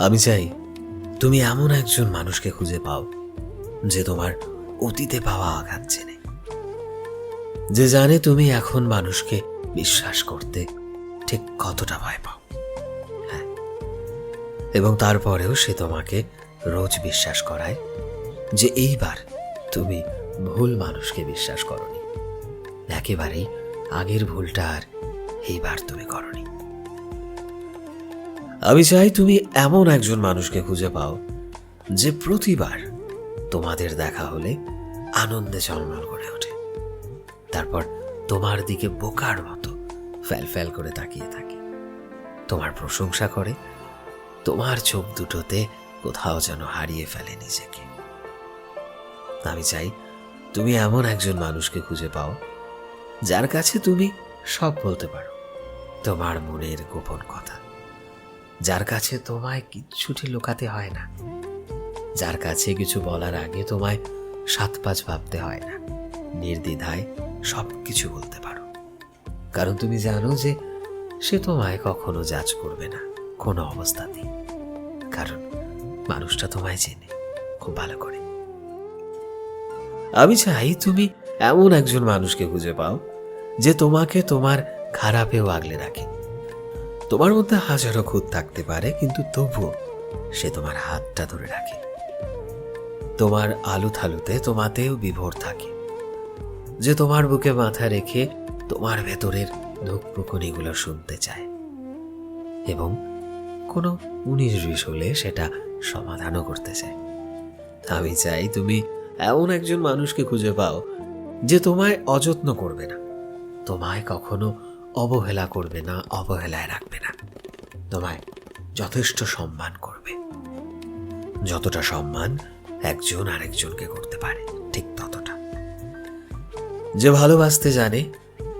আমি চাই তুমি এমন একজন মানুষকে খুঁজে পাও যে তোমার অতীতে পাওয়া আঘাত চেনে। যে জানে তুমি এখন মানুষকে বিশ্বাস করতে ঠিক কতটা ভয় পাও। হ্যাঁ। এবং তারপরেও সে তোমাকে রোজ বিশ্বাস করায় যে এইবার তুমি ভুল মানুষকে বিশ্বাস করনি। একেবারেই আগের ভুলটা আর এইবার তুমি করনি। আমি চাই তুমি এমন একজন মানুষকে খুঁজে পাও যে প্রতিবার তোমাদের দেখা হলে আনন্দে চলমল করে ওঠে। তারপর তোমার দিকে বোকার মতো ফ্যাল ফ্যাল করে তাকিয়ে থাকে। তোমার প্রশংসা করে, তোমার চোখ দুটোতে কোথাও যেন হারিয়ে ফেলে নিজেকে। আমি চাই তুমি এমন একজন মানুষকে খুঁজে পাও যার কাছে তুমি সব বলতে পারো। তোমার মনের গোপন কথা। যার কাছে তোমায় কিচ্ছুটি লুকাতে হয় না। যার কাছে কিছু বলার আগে তোমায় সাত পাঁচ ভাবতে হয় না। নির্দ্বিধায় সব কিছু বলতে পারো। কারণ তুমি জানো যে সে তোমায় কখনো জাজ করবে না, কোনো অবস্থাতেই। কারণ মানুষটা তোমায় চেনে, খুব ভালো করে। আমি চাই তুমি এমন একজন মানুষকে খুঁজে পাও, যে তোমাকে তোমার খারাপেও আগলে রাখে। তোমার মধ্যে হাজারো খুঁত থাকতে পারে, কিন্তু তবুও সে তোমার হাতটা ধরে রাখে। তোমার আলু থালুতে তোমাতেও বিভোর থাকে। যে তোমার বুকে মাথা রেখে তোমার ভেতরের দুঃখ পুকুনিগুলো শুনতে চায়। এবং কোনো উনিশ বিশ হলে সেটা সমাধানও করতে চায়। আমি চাই তুমি এমন একজন মানুষকে খুঁজে পাও যে তোমায় অযত্ন করবে না। তোমায় কখনো অবহেলা করবে না, অবহেলায় রাখবে না। তোমায় যথেষ্ট সম্মান করবে। যতটা সম্মান একজন আরেকজনকে করতে পারে, ঠিক ততটা। যে ভালোবাসতে জানে,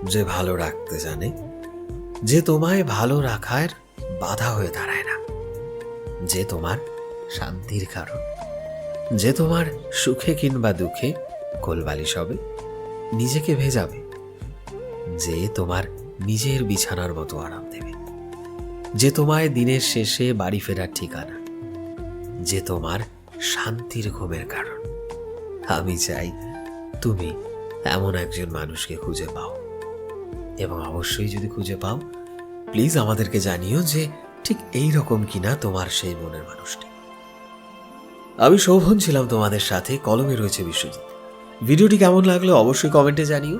যে ভালো রাখতে জানে, যে তোমায় ভালো রাখার বাধা হয়ে দাঁড়ায় না। যে তোমার শান্তির কারণ, যে তোমার সুখে কিংবা দুঃখে কোলবালিশ হবে, নিজেকে ভেজাবে। যে তোমার নিজের বিছানার মতো আরাম দেবে। যে তোমায় দিনের শেষে বাড়ি ফেরার ঠিকানা, যে তোমার শান্তির ঘুমের কারণ। আমি চাই তুমি এমন একজন মানুষকে খুঁজে পাও। এবং অবশ্যই যদি খুঁজে পাও, প্লিজ আমাদেরকে জানিও যে ঠিক এই রকম কিনা তোমার সেই মনের মানুষটি। আমি শোভন ছিলাম তোমাদের সাথে, কলমে রয়েছে বিশ্বজিৎ। ভিডিওটি কেমন লাগল অবশ্যই কমেন্টে জানিও।